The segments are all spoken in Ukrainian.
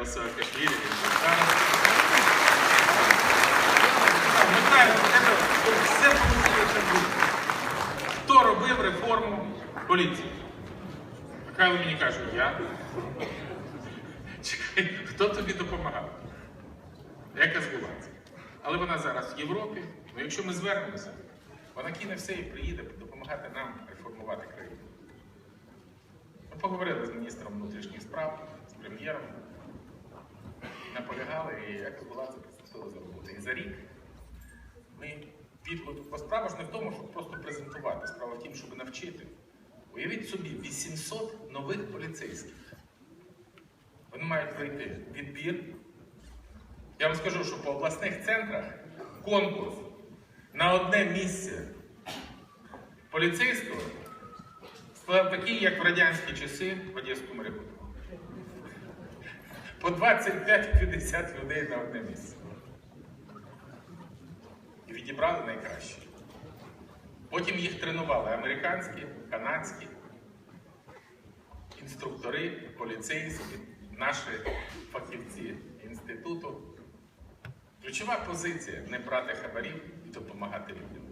Михайло Саакашвілі. Михайло. Хто робив реформу поліції? Михайло мені каже, я. Чекай, хто тобі допомагав? Яка збулася? Але вона зараз в Європі. Ну якщо ми звернемося, вона кине все і приїде допомагати нам реформувати країну. Ми поговорили з міністром внутрішніх справ, з прем'єром, наполягали, і якось була це приступила за роботу. І за рік ми. Бо справа ж не в тому, щоб просто презентувати. Справа в тім, щоб навчити. Уявіть собі, 800 нових поліцейських. Вони мають пройти відбір. Я вам скажу, що по обласних центрах конкурс на одне місце поліцейського склав такий, як в радянські часи в Одеському регіоні. По 25-50 людей на одне місце. І відібрали найкраще. Потім їх тренували американські, канадські, інструктори, поліцейські, наші фахівці інституту. Ключова позиція не брати хабарів і допомагати людям.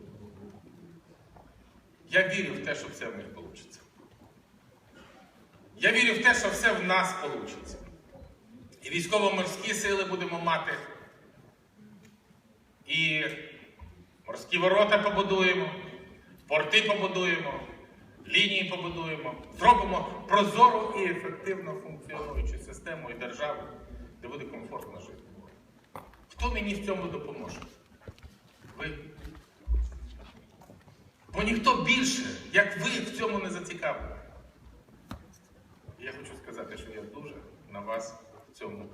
Я вірю в те, що все в них вийде. Я вірю в те, що все в нас вийде. І військово-морські сили будемо мати. І морські ворота побудуємо, порти побудуємо, лінії побудуємо, зробимо прозору і ефективно функціонуючу систему і державу, де буде комфортно жити. Хто мені в цьому допоможе? Ви. Бо ніхто більше, як ви, в цьому не зацікавлений. Я хочу сказати, що я дуже на вас в цьому